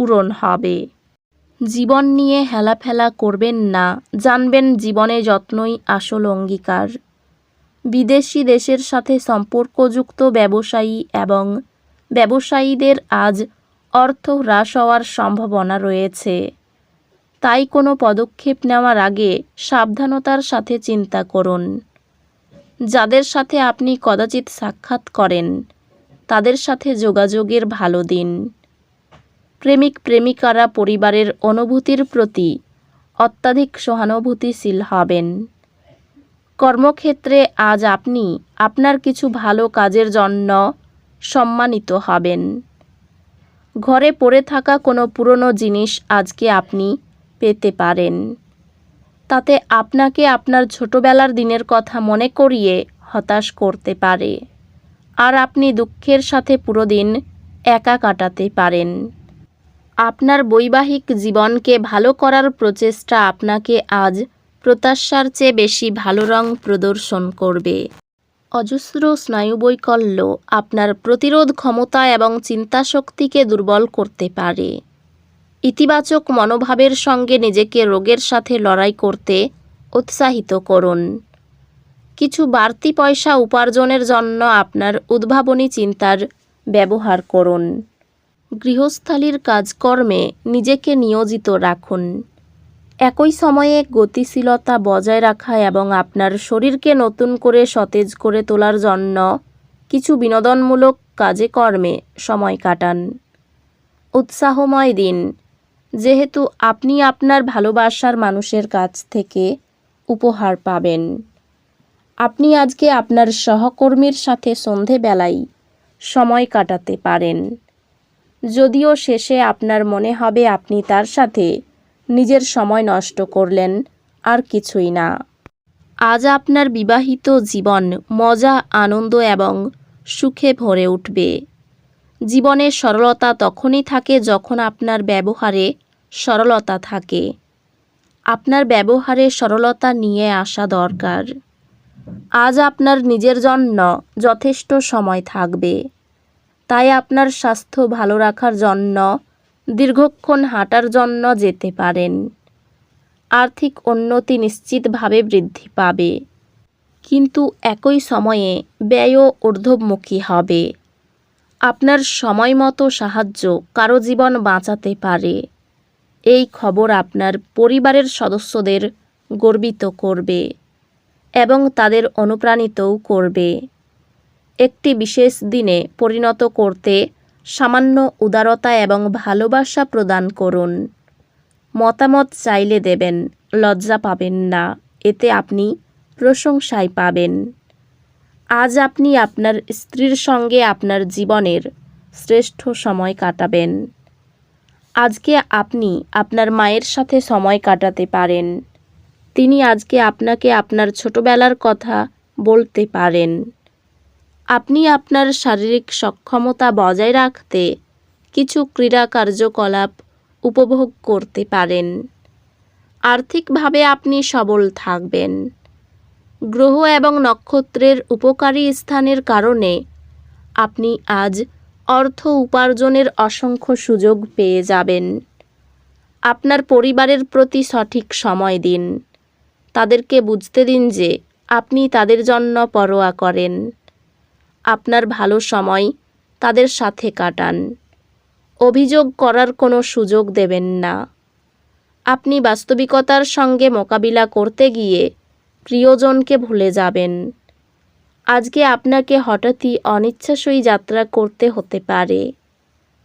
পূরণ হবে। জীবন নিয়ে হেলাফেলা করবেন না, জানবেন জীবনে যত্নই আসল অঙ্গীকার। বিদেশি দেশের সাথে সম্পর্কযুক্ত ব্যবসায়ী এবং ব্যবসায়ীদের আজ অর্থ হ্রাস হওয়ার সম্ভাবনা রয়েছে। তাই কোনো পদক্ষেপ নেওয়ার আগে সাবধানতার সাথে চিন্তা করুন। যাদের সাথে আপনি কদাচিৎ সাক্ষাৎ করেন, তাদের সাথে যোগাযোগের ভালো দিন। প্রেমিক প্রেমিকারা পরিবারের অনুভূতির প্রতি অত্যাধিক সহানুভূতিশীল হবেন। কর্মক্ষেত্রে আজ আপনি আপনার কিছু ভালো কাজের জন্য সম্মানিত হবেন। ঘরে পড়ে থাকা কোনো পুরনো জিনিস আজকে আপনি পেতে পারেন। তাতে আপনাকে আপনার ছোটবেলার দিনের কথা মনে করিয়ে হতাশ করতে পারে। আর আপনি দুঃখের সাথে পুরো দিন একা কাটাতে পারেন। আপনার বৈবাহিক জীবনকে ভালো করার প্রচেষ্টা আপনাকে আজ প্রত্যাশার চেয়ে বেশি ভালো রং প্রদর্শন করবে। অজস্র স্নায়ুবৈকল্য আপনার প্রতিরোধ ক্ষমতা এবং চিন্তাশক্তিকে দুর্বল করতে পারে। ইতিবাচক মনোভাবের সঙ্গে নিজেকে রোগের সাথে লড়াই করতে উৎসাহিত করুন। কিছু বাড়তি পয়সা উপার্জনের জন্য আপনার উদ্ভাবনী চিন্তার ব্যবহার করুন। গৃহস্থালির কাজকর্মে নিজেকে নিয়োজিত রাখুন। একই সময়ে গতিশীলতা বজায় রাখা এবং আপনার শরীরকে নতুন করে সতেজ করে তোলার জন্য কিছু বিনোদনমূলক কাজে কর্মে সময় কাটান। উৎসাহময় দিন। যেহেতু আপনি আপনার ভালোবাসার মানুষের কাছ থেকে উপহার পাবেন। আপনি আজকে আপনার সহকর্মীর সাথে সন্ধেবেলায় সময় কাটাতে পারেন। যদিও শেষে আপনার মনে হবে আপনি তার সাথে। নিজের সময় নষ্ট করলেন, আর কিছুই না। আজ আপনার বিবাহিত জীবন মজা, আনন্দ এবং সুখে ভরে উঠবে। জীবনে সরলতা তখনই থাকে যখন আপনার ব্যবহারে সরলতা থাকে। আপনার ব্যবহারে সরলতা নিয়ে আসা দরকার। আজ আপনার নিজের জন্য যথেষ্ট সময় থাকবে। তাই আপনার স্বাস্থ্য ভালো রাখার জন্য, দীর্ঘক্ষণ হাঁটার জন্য যেতে পারেন। আর্থিক উন্নতি নিশ্চিতভাবে বৃদ্ধি পাবে। কিন্তু একই সময়ে ব্যয়ও ঊর্ধ্বমুখী হবে। আপনার সময় মতো সাহায্য কারও জীবন বাঁচাতে পারে। এই খবর আপনার পরিবারের সদস্যদের গর্বিত করবে এবং তাদের অনুপ্রাণিতও করবে। একটি বিশেষ দিনে পরিণত করতে সামান্য উদারতা এবং ভালোবাসা প্রদান করুন। মতামত চাইলে দেবেন, লজ্জা পাবেন না, এতে আপনি প্রশংসায় পাবেন। আজ আপনি আপনার স্ত্রীর সঙ্গে আপনার জীবনের শ্রেষ্ঠ সময় কাটাবেন। আজকে আপনি আপনার মায়ের সাথে সময় কাটাতে পারেন। তিনি আজকে আপনাকে আপনার ছোটবেলার কথা বলতে পারেন। আপনি আপনার শারীরিক সক্ষমতা বজায় রাখতে কিছু ক্রীড়া কার্যকলাপ উপভোগ করতে পারেন। আর্থিকভাবে আপনি সবল থাকবেন। গ্রহ এবং নক্ষত্রের উপকারী স্থানের কারণে আপনি আজ অর্থ উপার্জনের অসংখ্য সুযোগ পেয়ে যাবেন। আপনার পরিবারের প্রতি সঠিক সময় দিন। তাদেরকে বুঝতে দিন যে আপনি তাদের জন্য পরোয়া করেন। আপনার ভালো সময় তাদের সাথে কাটান। অভিযোগ করার কোনো সুযোগ দেবেন না। আপনি বাস্তবিকতার সঙ্গে মোকাবিলা করতে গিয়ে প্রিয়জনকে ভুলে যাবেন। আজকে আপনাকে হঠাৎই অনিচ্ছাসই যাত্রা করতে হতে পারে।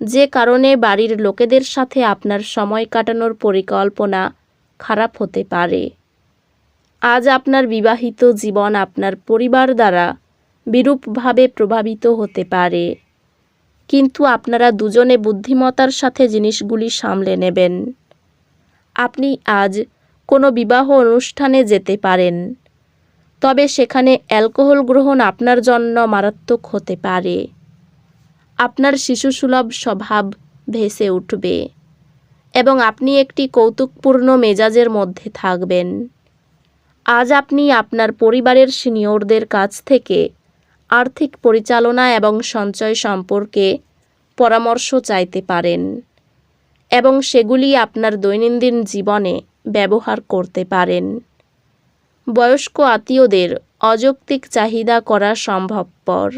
যে কারণে বাড়ির লোকেদের সাথে আপনার সময় কাটানোর পরিকল্পনা খারাপ হতে পারে। আজ আপনার বিবাহিত জীবন আপনার পরিবার দ্বারা বিরূপভাবে প্রভাবিত হতে পারে। কিন্তু আপনারা দুজনে বুদ্ধিমতার সাথে জিনিসগুলি সামলে নেবেন। আপনি আজ কোনো বিবাহ অনুষ্ঠানে যেতে পারেন, তবে সেখানে অ্যালকোহল গ্রহণ আপনার জন্য মারাত্মক হতে পারে। আপনার শিশুসুলভ স্বভাব ভেসে উঠবে এবং আপনি একটি কৌতুকপূর্ণ মেজাজের মধ্যে থাকবেন। আজ আপনি আপনার পরিবারের সিনিয়রদের কাছ থেকে আর্থিক পরিচালনা এবং সঞ্চয় সম্পর্কে পরামর্শ চাইতে পারেন এবং সেগুলি আপনার দৈনন্দিন জীবনে ব্যবহার করতে পারেন। বয়স্ক আত্মীয়দের অযৌক্তিক চাহিদা করা সম্ভবপর।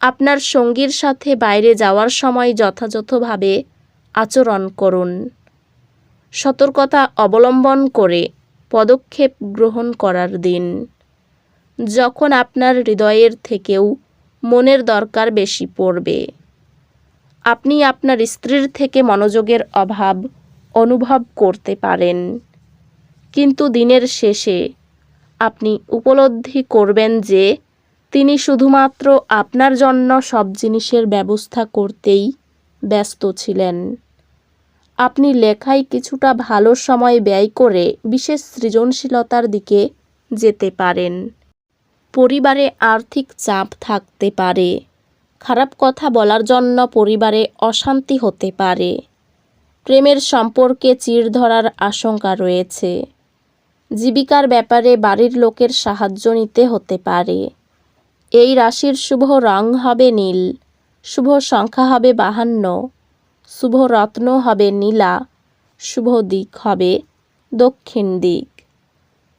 আপনার সঙ্গীর সাথে বাইরে যাওয়ার সময় যথাযথভাবে আচরণ করুন। সতর্কতা অবলম্বন করে পদক্ষেপ গ্রহণ করার দিন। যখন আপনার হৃদয়ের থেকেও মনের দরকার বেশি পড়বে। আপনি আপনার স্ত্রীর থেকে মনোযোগের অভাব অনুভব করতে পারেন। কিন্তু দিনের শেষে আপনি উপলব্ধি করবেন যে তিনি শুধুমাত্র আপনার জন্য সব জিনিসের ব্যবস্থা করতেই ব্যস্ত ছিলেন। আপনি লেখায় কিছুটা ভালো সময় ব্যয় করে বিশেষ সৃজনশীলতার দিকে যেতে পারেন। পরিবারে আর্থিক চাপ থাকতে পারে। খারাপ কথা বলার জন্য পরিবারে অশান্তি হতে পারে। প্রেমের সম্পর্কে চির ধরার আশঙ্কা রয়েছে। জীবিকার ব্যাপারে বাড়ির লোকের সাহায্য নিতে হতে পারে। এই রাশির শুভ রং হবে নীল, শুভ সংখ্যা হবে বাহান্ন, শুভ রত্ন হবে নীলা, শুভ দিক হবে দক্ষিণ দিক।